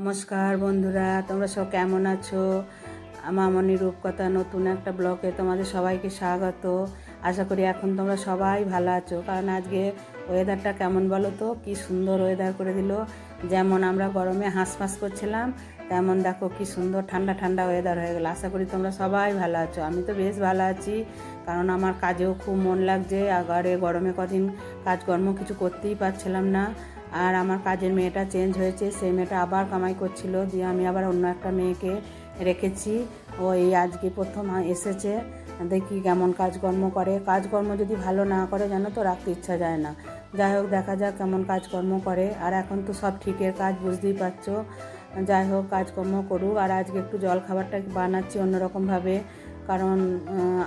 নমস্কার বন্ধুরা, তোমরা সব কেমন আছো? মামনি রূপকথা নতুন একটা ব্লগে তোমাদের সবাইকে স্বাগত। আশা করি এখন তোমরা সবাই ভালো আছো। কারণ আজকে ওয়েদারটা কেমন বলো তো? কি সুন্দর ওয়েদার করে দিল। যেমন আমরা গরমে হাঁসফাঁস করছিলাম, তেমন দেখো কি সুন্দর ঠান্ডা ঠান্ডা ওয়েদার হয়ে গেলো। আশা করি তোমরা সবাই ভালো আছো। আমি তো বেশ ভালো আছি, কারণ আমার কাজেও খুব মন লাগছে। আগারে গরমে কদিন কাজকর্ম কিছু করতেই পারছিলাম না। আর আমার কাজের মেয়েটা চেঞ্জ হয়েছে সেই মেয়েটা আবার কামাই করছিল, দিয়ে আমি আবার অন্য একটা মেয়েকে রেখেছি। ও এই আজকে প্রথম এসেছে, দেখি কেমন কাজকর্ম করে। কাজকর্ম যদি ভালো না করে জানো তো রাখতে ইচ্ছা যায় না। যাই হোক, দেখা যাক কেমন কাজকর্ম করে। আর এখন তো সব ঠিকের কাজ, বুঝতেই পারছ। যাই হোক, কাজকর্ম করুক। আর আজকে একটু জল খাবারটা বানাচ্ছি অন্যরকমভাবে। কারণ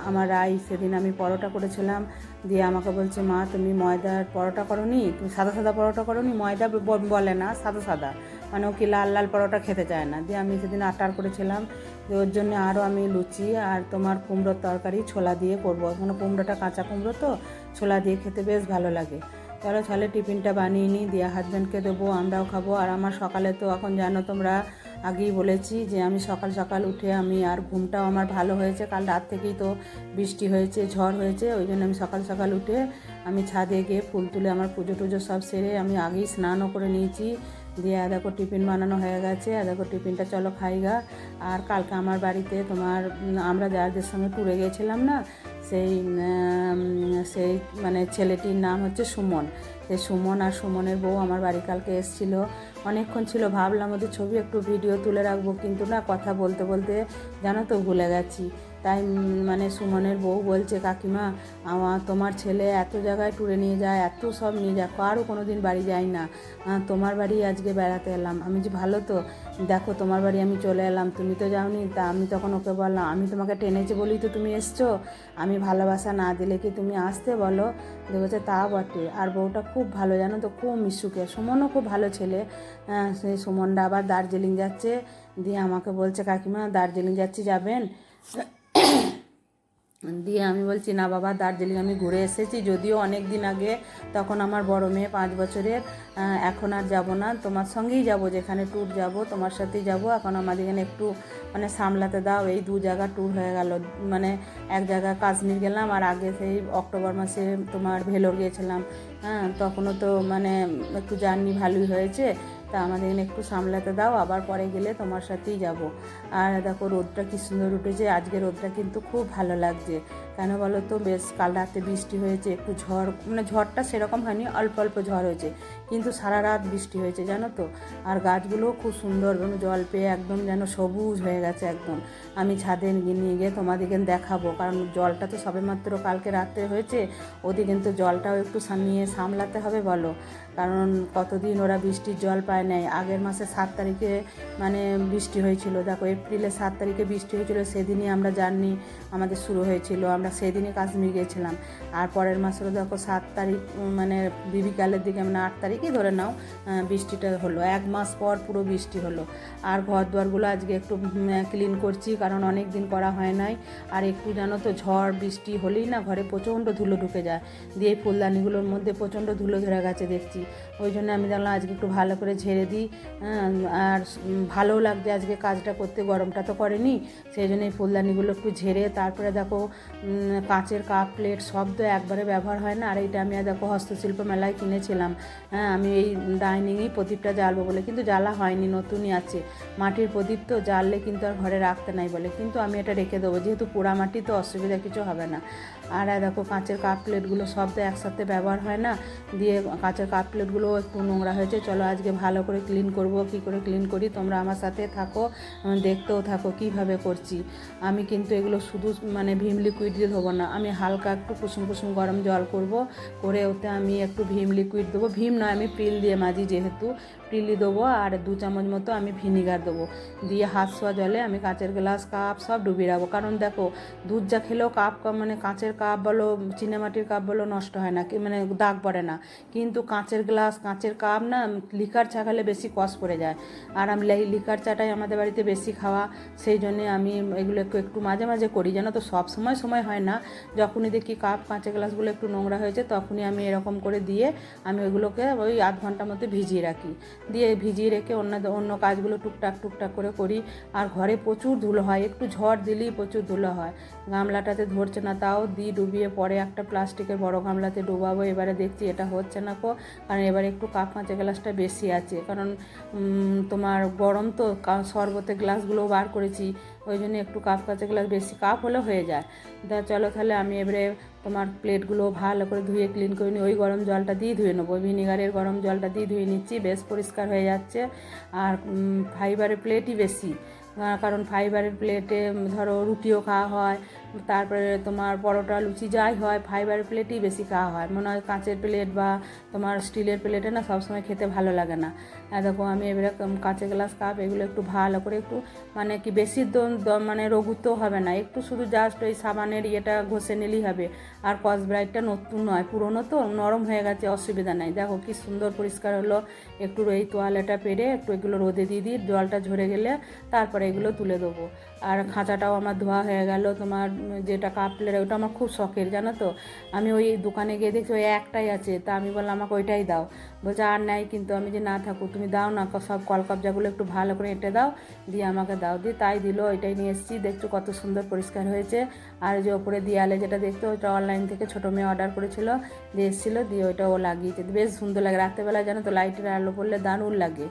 আমার রাই সেদিন আমি পরোটা করেছিলাম, দিয়ে আমাকে বলছে, মা, তুমি ময়দার পরোটা করনি? তুমি সাদা সাদা পরোটা করনি? ময়দা ব- বলে না, সাদা সাদা। মানে ও কি লাল লাল পরোটা খেতে চায় না। দিয়ে আমি সেদিন আটার করেছিলাম, দিয়ে ওর জন্য আরও আমি লুচি আর তোমার কুমড়োর তরকারি ছোলা দিয়ে করব। মানে কুমড়োটা কাঁচা কুমড়ো তো, ছোলা দিয়ে খেতে বেশ ভালো লাগে। তাহলে টিফিনটা বানিয়ে নিই, দিয়ে হাজব্যান্ডকে দেবো, আমরাও খাব। আর আমার সকালে তো, এখন জানো তোমরা আগেই বলেছি যে আমি সকাল সকাল উঠে আমি আর ঘুমটাও আমার ভালো হয়েছে। কাল রাত থেকেই তো বৃষ্টি হয়েছে, ঝড় হয়েছে, ওই জন্য আমি সকাল সকাল উঠে আমি ছাদে গিয়ে ফুল তুলে আমার পুজো টুজো সব সেরে আমি আগেই স্নানও করে নিয়েছি। দিয়ে দেখো টিফিন বানানো হয়ে গেছে। দেখো টিফিনটা চলো খাইগা আর কালকে আমার বাড়িতে তোমার আমরা যাদের সঙ্গে ট্যুরে গিয়েছিলাম না সেই সেই মানে ছেলেটির নাম হচ্ছে সুমন। সেই সুমন আর সুমনের বউ আমার বাড়ি কালকে এসেছিল। অনেকক্ষণ ছিল, ভাবলাম ওদের ছবি একটু ভিডিও তুলে রাখব, কিন্তু না, কথা বলতে বলতে জানো তো ভুলে গেছি। তাই মানে সুমনের বউ বলছে, কাকিমা আমার তোমার ছেলে এত জায়গায় ট্যুরে নিয়ে যায়, এত সব নিয়ে যায় কারও কোনো দিন বাড়ি যাই না। তোমার বাড়ি আজকে বেড়াতে এলাম। আমি যে ভালো তো। দেখো, তোমার বাড়ি আমি চলে এলাম। তুমি তো যাওনি, তা আমি তখন ওকে বললাম, আমি তোমাকে টেনেছি বলেই তো তুমি এসছো। আমি ভালোবাসা না দিলে কি তুমি আসতে বলো? দেখেছে তা বটে। আর বউটা খুব ভালো, জানো তো, খুব মিশুকে। সুমনও খুব ভালো ছেলে। সেই সুমনটা আবার দার্জিলিং যাচ্ছে। দিয়ে আমাকে বলছে, কাকিমা, দার্জিলিং যাচ্ছি, যাবেন? দিয়ে আমি বলছি, না বাবা, দার্জিলিং আমি ঘুরে এসেছি। যদিও অনেক দিন আগে তখন আমার বড় মেয়ে পাঁচ বছরের এখন আর যাব না। তোমার সঙ্গেই যাব, যেখানে ট্যুর যাব, তোমার সাথেই যাব। এখন আমাদের এখানে একটু মানে সামলাতে দাও। এই দু জায়গা ট্যুর হয়ে গেল। মানে এক জায়গায় কাশ্মীর গেলাম, আর আগে সেই অক্টোবর মাসে তোমার ভেলোর গিয়েছিলাম। হ্যাঁ তখনও তো মানে একটু জার্নি ভালোই হয়েছে। তা আমাদের একটু সামলাতে দাও, আবার পরে গেলে তোমার সাথেই যাব। আর দেখো, রোদটা কি সুন্দর উঠেছে। আজকে রোদটা কিন্তু খুব ভালো লাগছে। কেন বলো তো? বেশ, কাল রাতে বৃষ্টি হয়েছে, একটু ঝড় মানে ঝড়টা সেরকম হয়নি, অল্প অল্প ঝড় হয়েছে। কিন্তু সারা রাত বৃষ্টি হয়েছে, জানো তো? আর গাছগুলোও খুব সুন্দর এবং জল পেয়ে একদম যেন সবুজ হয়ে গেছে একদম। আমি ছাদে নিয়ে গিয়ে তোমাদেরকে দেখাবো, কারণ জলটা তো সবেমাত্র কালকে রাত্রে হয়েছে। ওদের কিন্তু জলটাও একটু নিয়ে সামলাতে হবে বলো। কারণ কতদিন ওরা বৃষ্টির জল পায় নাই। আগের মাসে সাত তারিখে মানে বৃষ্টি হয়েছিল। দেখো, এপ্রিলের সাত তারিখে বৃষ্টি হয়েছিল, সেদিনই আমরা জার্নি আমাদের শুরু হয়েছিল। আমরা সেদিনই কাশ্মীর গিয়েছিলাম। আর পরের মাসেরও দেখো সাত তারিখ মানে বিবিকালের দিকে মানে আট তারিখই ধরে নাও বৃষ্টিটা হলো। এক মাস পর পুরো বৃষ্টি হলো। আর ঘর দুয়ারগুলো আজকে একটু ক্লিন করছি, কারণ অনেক দিন করা হয় নাই। আর একটু জানো তো, ঝড়, বৃষ্টি হলেই না ঘরে প্রচণ্ড ধুলো ঢুকে যায়। দিয়ে ফুলদানিগুলোর মধ্যে প্রচণ্ড ধুলো ধরে গেছে দেখছি। ওই জন্য আমি দেখলাম আজকে একটু ভালো করে ঝেড়ে দিই হ্যাঁ, আর ভালোও লাগছে আজকে কাজটা করতে গরমটা তো করেনি সেই জন্য এই ফুলদানিগুলো একটু ঝেড়ে তারপরে দেখো কাঁচের কাপ প্লেট সব তো একবারে ব্যবহার হয় না আর এইটা আমি দেখো হস্তশিল্প মেলায় কিনেছিলাম হ্যাঁ আমি এই ডাইনিংয়েই প্রদীপটা জ্বালবো বলে কিন্তু জ্বালা হয়নি নতুনই আছে মাটির প্রদীপ তো জ্বাললে কিন্তু আর ঘরে রাখতে নাই বলে কিন্তু আমি এটা রেখে দেবো যেহেতু পোড়া মাটি তো অসুবিধা কিছু হবে না আর দেখো কাঁচের কাপ প্লেটগুলো সব তো একসাথে ব্যবহার হয় না দিয়ে কাঁচের কাপ প্লেটগুলো একটু নোংরা হয়েছে চলো আজকে ভালো করে ক্লিন করব, কি করে ক্লিন করি, তোমরা আমার সাথে থাকো দেখতেও থাকো কীভাবে করছি। আমি কিন্তু এগুলো শুধু মানে ভীম লিকুইড দিয়ে ধোবো না, আমি হালকা একটু কুসুম কুসুম গরম জল করব, করে ওতে আমি একটু ভীম লিকুইড দেবো। ভীম নয়, আমি পিল দিয়ে মাজি যেহেতু প্রিলি দেবো আর দু চামচ মতো আমি ভিনিগার দেবো। দিয়ে হাত ছোঁয়া জলে আমি কাঁচের গ্লাস কাপ সব ডুবিয়ে রাখব। কারণ দেখো, দুধ যা খেলেও কাপ মানে কাঁচের কাপ বলো চিনেমাটির কাপ বলো, নষ্ট হয় না। মানে দাগ পড়ে না। কিন্তু কাঁচের গ্লাস কাঁচের কাপ না লিকার চা খেলে বেশি কষ পড়ে যায়। আর আমি লিকার চাটাই আমাদের বাড়িতে বেশি খাওয়া। সেই জন্যে আমি এগুলো একটু একটু মাঝে মাঝে করি। জানো তো, সব সময় সময় হয় না। যখনই দেখি কাপ কাঁচের গ্লাসগুলো একটু নোংরা হয়েছে, তখনই আমি এরকম করে দিয়ে আমি ওইগুলোকে ওই আধ ঘণ্টার মধ্যে ভিজিয়ে রাখি। দিয়ে ভিজিয়ে রেখে অন্য অন্য কাজগুলো টুকটাক টুকটাক করে করি। আর ঘরে প্রচুর ধুলো হয়, একটু ঝড় দিলেই প্রচুর ধুলো হয়। গামলাটাতে ধরছে না, তাও দিই ডুবিয়ে পরে একটা প্লাস্টিকের বড় গামলাতে ডুবাবো, এবারে দেখছি এটা হচ্ছে না কো। কারণ এবারে একটু কাপ কাঁচা গ্লাসটা বেশি আছে। কারণ তোমার গরম তো শরবতের গ্লাসগুলো বার করেছি, ওই জন্য একটু কাপ কাঁচা গ্লাস বেশি কাপ হলে হয়ে যায়। তা চলো তাহলে আমি এবারে তোমার প্লেটগুলো ভালো করে ধুয়ে ক্লিন করে নিই ওই গরম জলটা দিয়ে ধুয়ে নেব। ভিনিগারের গরম জলটা দিয়ে ধুয়ে নিচ্ছি, বেশ পরিষ্কার হয়ে যাচ্ছে। আর ফাইবারের প্লেটই বেশি। কারণ ফাইবারের প্লেটে ধরো রুটিও খাওয়া হয় তারপরে তোমার পরোটা, লুচি যাই হয় ফাইবারের প্লেটই বেশি খাওয়া হয়। মনে হয় কাঁচের প্লেট বা তোমার স্টিলের প্লেটে না সবসময় খেতে ভালো লাগে না। দেখো, আমি এবারে কাঁচের গ্লাস কাপ এগুলো একটু ভালো করে একটু মানে কি বেশি মানে রঘুত্ব হবে না। একটু শুধু জাস্ট ওই সাবানের ইয়েটা ঘষে নিলেই হবে। আর কস ব্রাইটটা নতুন নয়, পুরনো তো, নরম হয়ে গেছে, অসুবিধা নাই। দেখো, কি সুন্দর পরিষ্কার হলো। একটু এই তোয়ালেটা পেরে একটু এগুলো রোদে দিয়ে দিই জলটা ঝরে গেলে তারপরে এগুলো তুলে দেবো। আর খাঁচাটাও আমার ধোয়া হয়ে গেল। তোমার যেটা কাপ প্লেট ওটা আমার খুব শখের, জানো তো? আমি ওই দোকানে গিয়ে দেখছি ওই একটাই আছে, তা আমি বললাম, আমাকে ওইটাই দাও। বলছে, আর নাই কিন্তু, আমি যে না থাকো তুমি দাও না সব কলকবজাগুলো একটু ভালো করে এঁটে দাও, দিয়ে আমাকে দাও। দিয়ে তাই দিল, ওইটাই নিয়ে এসেছি। দেখছ কত সুন্দর পরিষ্কার হয়েছে। আর যে ওপরে দেয়ালে যেটা দেখতো ওইটা অনলাইন থেকে ছোটো মেয়ে অর্ডার করেছিল, দিয়ে এসেছিল, দিয়ে ওইটা ও লাগিয়েছে। বেশ সুন্দর লাগে রাত্রেবেলা জানো তো, লাইটের আলো পড়লে দারুণ লাগে।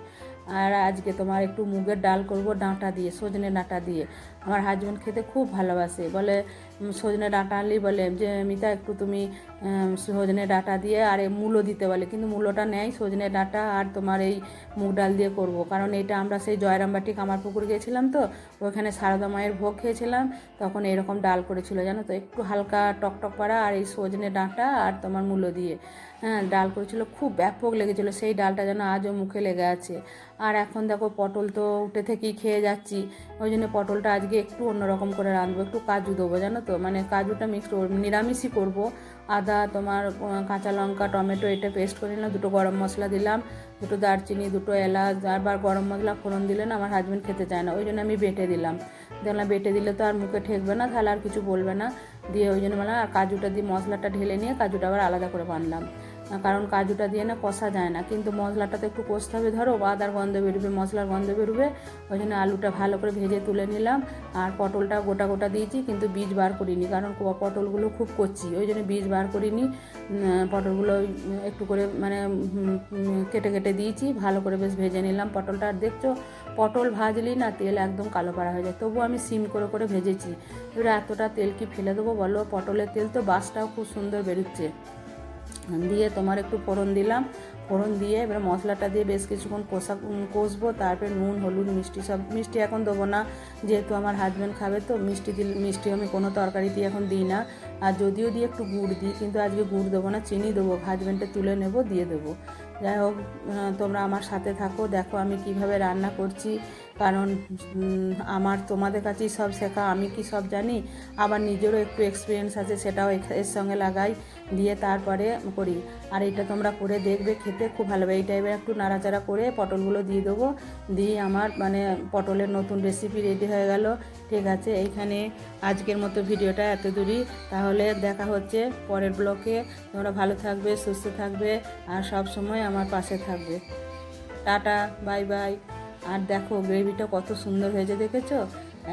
আর আজকে তোমার একটু মুগের ডাল করব, ডাঁটা দিয়ে, সজনে ডাঁটা দিয়ে। আমার হাজব্যান্ড খেতে খুব ভালোবাসে। বলে সজনে ডাঁটা আনলেই বলে যে, মিতা, একটু তুমি সজনে ডাঁটা দিয়ে আর মূলো দিতে বলে। কিন্তু মূলোটা নেই, সজনে ডাঁটা আর তোমার এই মুগ ডাল দিয়ে করব। কারণ এটা আমরা সেই জয়রামবাটি কামারপুকুর গিয়েছিলাম তো, ওখানে সারদা মায়ের ভোগ খেয়েছিলাম। তখন এরকম ডাল করেছিল, জানো তো? একটু হালকা টকটক পাড়া আর এই সজনে ডাঁটা আর তোমার মূলো দিয়ে হ্যাঁ ডাল করেছিল। খুব ব্যাপক লেগেছিল। সেই ডালটা যেন আজও মুখে লেগে আছে। আর এখন দেখো পটল তো উঠে থেকেই খেয়ে যাচ্ছি। ওই জন্য পটলটা আজকে একটু অন্যরকম করে রাঁধবো, একটু কাজু দেবো, জানো তো? মানে কাজুটা মিক্সড নিরামিষই করব। আদা, তোমার কাঁচা লঙ্কা, টমেটো, এটা পেস্ট করে নিলাম, দুটো গরম মশলা দিলাম, দুটো দারচিনি, দুটো এলাচ আবার গরম মশলা ফোড়ন দিলে না আমার হাজব্যান্ড খেতে চায় না, ওই জন্য আমি বেটে দিলাম। দেখলাম বেটে দিলে তো আর মুখে ঠেকবে না, তাহলে আর কিছু বলবে না। দিয়ে ওই জন্য বললাম আর কাজুটা দিয়ে মশলাটা ঢেলে নিয়ে কাজুটা আবার আলাদা করে বানলাম। কারণ কাজুটা দিয়ে না কষা যায় না। কিন্তু মশলাটা তো একটু কষতে হবে, ধরো আদার গন্ধ বেরোবে, মশলার গন্ধ বেরোবে। ওই জন্য আলুটা ভালো করে ভেজে তুলে নিলাম। আর পটলটা গোটা গোটা দিয়েছি, কিন্তু বীজ বার করিনি, কারণ পটলগুলো খুব কচি। ওই জন্য বীজ বার করিনি। পটলগুলো একটু করে মানে কেটে কেটে দিয়েছি, ভালো করে বেশ ভেজে নিলাম পটলটা। আর দেখছ, পটল ভাজলেই না তেল একদম কালো পাড়া হয়ে যায়। তবু আমি সিম করে করে ভেজেছি। এবার এতটা তেল কি ফেলে দেবো বলো? পটলের তেল তো বাসটাও খুব সুন্দর বেরোচ্ছে। দিয়ে তোমার একটু ফোড়ন দিলাম। ফোড়ন দিয়ে এবার মশলাটা দিয়ে বেশ কিছুক্ষণ কষা কষবো। তারপরে নুন, হলুদ, মিষ্টি সব মিষ্টি এখন দেবো না। যেহেতু আমার হাজব্যান্ড খাবে তো মিষ্টি দিল মিষ্টি আমি কোনো তরকারিতে এখন দিই না। আর যদিও দিয়ে একটু গুড় দিই, কিন্তু আজকে গুড় দেবো না, চিনি দেবো। হাজব্যান্ডটা তুলে নেব, দিয়ে দেবো। যাই হোক তোমরা আমার সাথে থাকো, দেখো আমি কীভাবে রান্না করছি। কারণ আমার তোমাদের কাছেই সব শেখা, আমি কি সব জানি? আবার নিজেরও একটু এক্সপিরিয়েন্স আছে, সেটাও এর সঙ্গে লাগাই, দিয়ে তারপরে করি। আর এটা তোমরা করে দেখবে, খেতে খুব ভালো হবে এই টাইপের একটু নাড়াচাড়া করে পটলগুলো দিয়ে দেবো। দিয়ে আমার মানে পটলের নতুন রেসিপি রেডি হয়ে গেল। ঠিক আছে, এইখানে আজকের মতো ভিডিওটা এত দূরই। তাহলে দেখা হচ্ছে পরের ব্লকে। তোমরা ভালো থাকবে, সুস্থ থাকবে, আর সব সময় আমার পাশে থাকবে। Tata, bye bye. আর দেখো গ্রেভিটা কত সুন্দর হয়েছে, দেখেছ?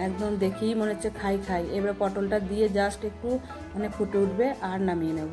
একদম দেখেই মনে হচ্ছে খাই খাই। এবার পটলটা দিয়ে জাস্ট একটু মানে ফুটে উঠবে আর নামিয়ে নেব।